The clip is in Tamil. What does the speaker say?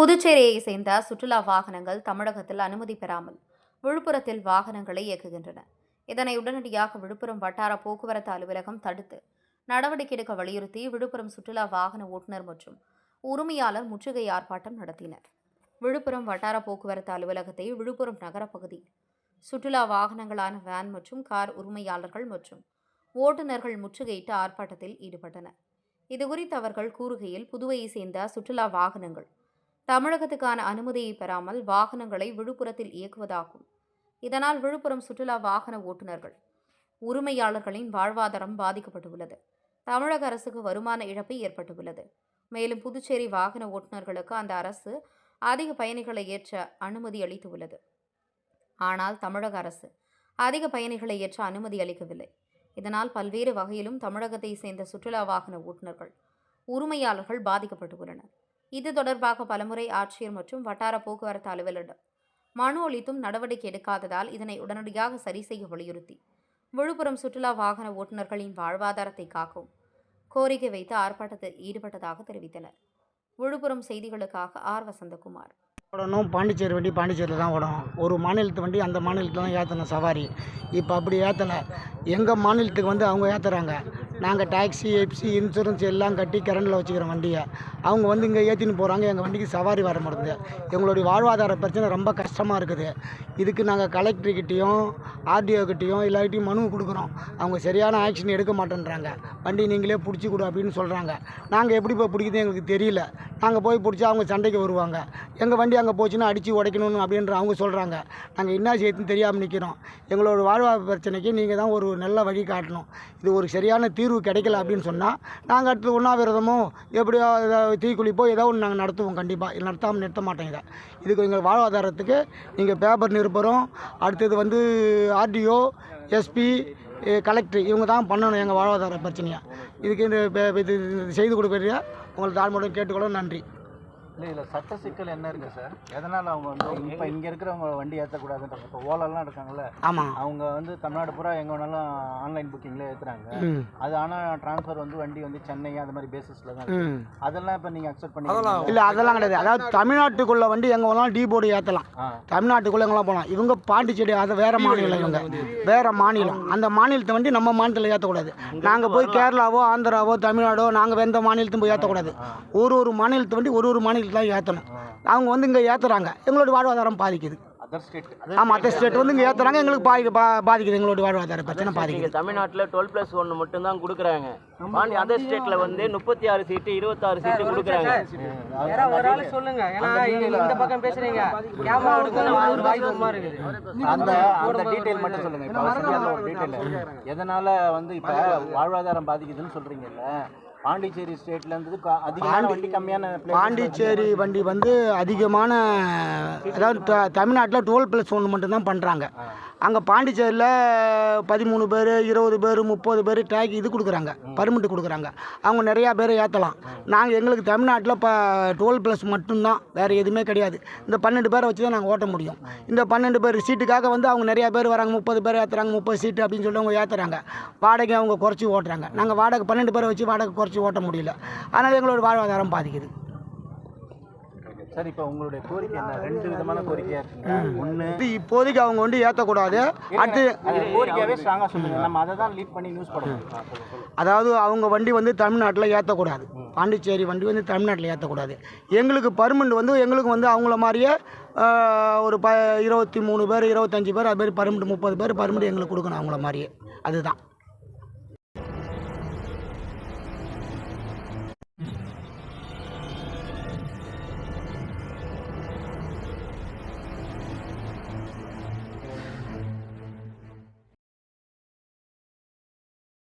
புதுச்சேரியை சேர்ந்த சுற்றுலா வாகனங்கள் தமிழகத்தில் அனுமதி பெறாமல் விழுப்புரத்தில் வாகனங்களை இயக்குகின்றன. இதனை உடனடியாக விழுப்புரம் வட்டார போக்குவரத்து அலுவலகம் தடுத்து நடவடிக்கை எடுக்க வலியுறுத்தி விழுப்புரம் சுற்றுலா வாகன ஓட்டுநர் மற்றும் உரிமையாளர் முற்றுகை ஆர்ப்பாட்டம் நடத்தினர். விழுப்புரம் வட்டார போக்குவரத்து அலுவலகத்தை விழுப்புரம் நகரப்பகுதி சுற்றுலா வாகனங்களான வேன் மற்றும் கார் உரிமையாளர்கள் மற்றும் ஓட்டுநர்கள் முற்றுகையிட்டு ஆர்ப்பாட்டத்தில் ஈடுபட்டனர். இதுகுறித்து அவர்கள் கூறுகையில் புதுவையை சேர்ந்த சுற்றுலா வாகனங்கள் தமிழகத்துக்கான அனுமதியை பெறாமல் வாகனங்களை விழுப்புரத்தில் இயக்குவதாகும். இதனால் விழுப்புரம் சுற்றுலா வாகன ஓட்டுநர்கள் உரிமையாளர்களின் வாழ்வாதாரம் பாதிக்கப்பட்டுள்ளது. தமிழக அரசுக்கு வருமான இழப்பு ஏற்பட்டுள்ளது. மேலும் புதுச்சேரி வாகன ஓட்டுநர்களுக்கு அந்த அரசு அதிக பயணிகளை ஏற்ற அனுமதி அளித்துள்ளது. ஆனால் தமிழக அரசு அதிக பயணிகளை ஏற்ற அனுமதி அளிக்கவில்லை. இதனால் பல்வேறு வகையிலும் தமிழகத்தை சேர்ந்த சுற்றுலா வாகன ஓட்டுநர்கள் உரிமையாளர்கள் பாதிக்கப்பட்டுள்ளனர். இது தொடர்பாக பலமுறை ஆட்சியர் மற்றும் வட்டார போக்குவரத்து அலுவலரிடம் மனு அளித்தும் நடவடிக்கை எடுக்காததால் இதனை உடனடியாக சரி செய்ய வலியுறுத்தி விழுப்புரம் சுற்றுலா வாகன ஓட்டுநர்களின் வாழ்வாதாரத்தை காக்கும் கோரிக்கை வைத்து ஆர்ப்பாட்டத்தில் ஈடுபட்டதாக தெரிவித்தனர். விழுப்புரம் செய்திகளுக்காக ஆர் வசந்தகுமார். ஓடணும் பாண்டிச்சேரி வண்டி பாண்டிச்சேரியில் தான் ஓடணும் ஒரு மாநிலத்து வண்டி அந்த மாநிலத்தில் தான் ஏற்றணும் சவாரி. இப்போ அப்படி ஏற்றலை எங்கள் மாநிலத்துக்கு வந்து அவங்க ஏற்றுறாங்க நாங்கள் டாக்ஸி எப்சி இன்சூரன்ஸ் எல்லாம் கட்டி கரண்டில் வச்சுக்கிறோம் வண்டியை. அவங்க வந்து இங்கே ஏற்றின்னு போகிறாங்க எங்கள் வண்டிக்கு சவாரி வர மாட்டேங்குது. எங்களுடைய வாழ்வாதார பிரச்சனை ரொம்ப கஷ்டமாக இருக்குது. இதுக்கு நாங்கள் கலெக்டர்கிட்டையும் ஆர்டிஓக்கிட்டையும் எல்லார்கிட்டையும் மனு கொடுக்குறோம். அவங்க சரியான ஆக்ஷன் எடுக்க மாட்டேன்றாங்க. வண்டி நீங்களே பிடிச்சி கொடு அப்படின்னு சொல்கிறாங்க நாங்கள் எப்படி போய் பிடிக்குது எங்களுக்கு தெரியல. நாங்கள் போய் பிடிச்சா அவங்க சண்டைக்கு வருவாங்க. எங்கள் வண்டி அங்கே போச்சுன்னா அடித்து உடைக்கணும்னு அப்படின்ற அவங்க சொல்கிறாங்க நாங்கள் என்ன செய்யுதுன்னு தெரியாமல் நிற்கிறோம் எங்களோட வாழ்வாதார பிரச்சனைக்கு நீங்கள் தான் ஒரு நல்ல வழி காட்டணும். இது ஒரு சரியான தீர்வு கிடைக்கல அப்படின்னு சொன்னால் நாங்கள் அடுத்து உண்ணாவிரதமோ எப்படியோ தீக்குளிப்போ ஏதோ ஒன்று நாங்கள் நடத்துவோம் கண்டிப்பாக நடத்தாமல் நிறுத்த மாட்டோம் இதை இதுக்கு எங்கள் வாழ்வாதாரத்துக்கு நீங்கள் பேப்பர் நிருப்பரும் அடுத்தது வந்து ஆர்டிஓ எஸ்பி கலெக்டர் இவங்க தான் பண்ணணும் எங்கள் வாழ்வாதார பிரச்சனையாக இதுக்கு இந்த பே- இது செய்து கொடுக்குறீங்க உங்களுக்கு தாழ்மையுடன் கேட்டுக்கொள்ள நன்றி. இல்லை இதில் சட்ட சிக்கல் என்ன இருக்குது சார் எதனால் அவங்க வந்து இப்போ இங்கே இருக்கிறவங்க வண்டி ஏற்றக்கூடாதுன்றாங்க இப்போ ஓலாலாம் இருக்காங்கல்ல ஆமாம் அவங்க வந்து தமிழ்நாடு பூரா எங்கே வேணாலும் ஆன்லைன் புக்கிங்கில் ஏற்றுறாங்க அது ஆனால் ட்ரான்ஸ்ஃபர் வந்து வண்டி வந்து சென்னை அது மாதிரி பேசிஸில் தான் இருக்கு. அதெல்லாம் இப்போ நீங்கள் அக்செப்ட் பண்ணி இல்லை அதெல்லாம் கிடையாது. அதாவது தமிழ்நாட்டுக்குள்ளே வண்டி எங்கே வேணாலும் டீ போர்டு ஏற்றலாம் தமிழ்நாட்டுக்குள்ளே எங்கெல்லாம் போகலாம். இவங்க பாண்டிச்சேரி அது வேறு மாநிலம் இவங்க. வேறு மாநிலம். அந்த மாநிலத்தை வண்டி நம்ம மாநிலத்தில் ஏற்றக்கூடாது நாங்கள் போய் கேரளாவோ ஆந்திராவோ தமிழ்நாடோ நாங்கள் எந்த மாநிலத்தையும் போய் ஏற்றக்கூடாது ஒரு ஒரு மாநிலத்து வண்டி ஒரு ஒரு மாநிலத்தில் தான் ஏற்றணும் அவங்க வந்து இங்கே ஏற்றுறாங்க எங்களோட வாழ்வாதாரம் பாதிக்குது. அதர் ஸ்டேட் ஆமாம் மற்ற ஸ்டேட் வந்து இங்கே ஏற்றுறாங்க எங்களுக்கு பாதி பா பாதிக்குது. எங்களோட வாழ்வாதார பிரச்சனை பாதிக்குது. தமிழ்நாட்டில் டுவெல் ப்ளஸ் ஒன்று மட்டும்தான் கொடுக்குறாங்க. பாண்டி அதர் ஸ்டேட்டில் வந்து முப்பத்தி ஆறு சீட்டு இருபத்தாறு சீட்டு கொடுக்குறாங்க. ஒரு ஆள் சொல்லுங்க. ஏன்னா இந்த பக்கம் பேசுறீங்க. கேமரா எடுக்கணும் ஒரு வாய்ப்பு இருக்குது. அந்த அந்த டீட்டெயில் மட்டும் சொல்லுங்க. இப்போ டீட்டெயில் எதனால வந்து இப்போ வாழ்வாதாரம் பாதிக்குதுன்னு சொல்றீங்கல்ல? பாண்டிச்சேரி ஸ்டேட்ல இருந்து அதிகமான வண்டி கம்மியான பாண்டிச்சேரி வண்டி வந்து அதிகமான அதாவது தமிழ்நாட்டில் டுவெல் ப்ளஸ் ஒன்று மட்டும்தான் பண்ணுறாங்க அங்கே பாண்டிச்சேரியில் பதிமூணு பேர் இருபது பேர் முப்பது பேர் டேக் இது கொடுக்குறாங்க. பர்மிட் கொடுக்குறாங்க. அவங்க நிறையா பேர் ஏற்றலாம் நாங்கள் எங்களுக்கு தமிழ்நாட்டில் இப்போ டுவெல் ப்ளஸ் மட்டும்தான். வேறு எதுவுமே கிடையாது. இந்த பன்னெண்டு பேரை வச்சு தான் நாங்கள் ஓட்ட முடியும். இந்த பன்னெண்டு பேர் சீட்டுக்காக வந்து அவங்க நிறையா பேர் வராங்க. முப்பது பேர் ஏற்றுறாங்க முப்பது சீட்டு அப்படின்னு சொல்லி அவங்க ஏற்றுறாங்க வாடகை அவங்க குறைச்சி ஓட்டுறாங்க. நாங்கள் வாடகை பன்னெண்டு பேரை வச்சு வாடகை குறைச்சி ஓட்ட முடியல. அதனால் எங்களோட வாழ்வாதாரம் பாதிக்குது. சார் இப்போ உங்களுடைய கோரிக்கை என்ன? ரெண்டு விதமான கோரிக்கையா இருக்குங்க ஒன்று இப்போதைக்கு அவங்க வந்து ஏற்றக்கூடாது அடுத்து கோரிக்கையாவே ஸ்ட்ராங்காக சொல்லுங்க. நம்ம அதை தான் லீட் பண்ணி நியூஸ் சொல்லு. அதாவது அவங்க வண்டி வந்து தமிழ்நாட்டில் ஏற்றக்கூடாது பாண்டிச்சேரி வண்டி வந்து தமிழ்நாட்டில் ஏற்றக்கூடாது எங்களுக்கு பர்மனெண்ட் வந்து எங்களுக்கு வந்து அவங்கள மாதிரியே ஒரு ப இருபத்தி மூணு பேர் இருபத்தஞ்சி பேர் அது மாதிரி பர்மனெண்ட் முப்பது பேர் பர்மனெண்ட் எங்களுக்கு கொடுக்கணும் அவங்கள மாதிரியே. அதுதான்.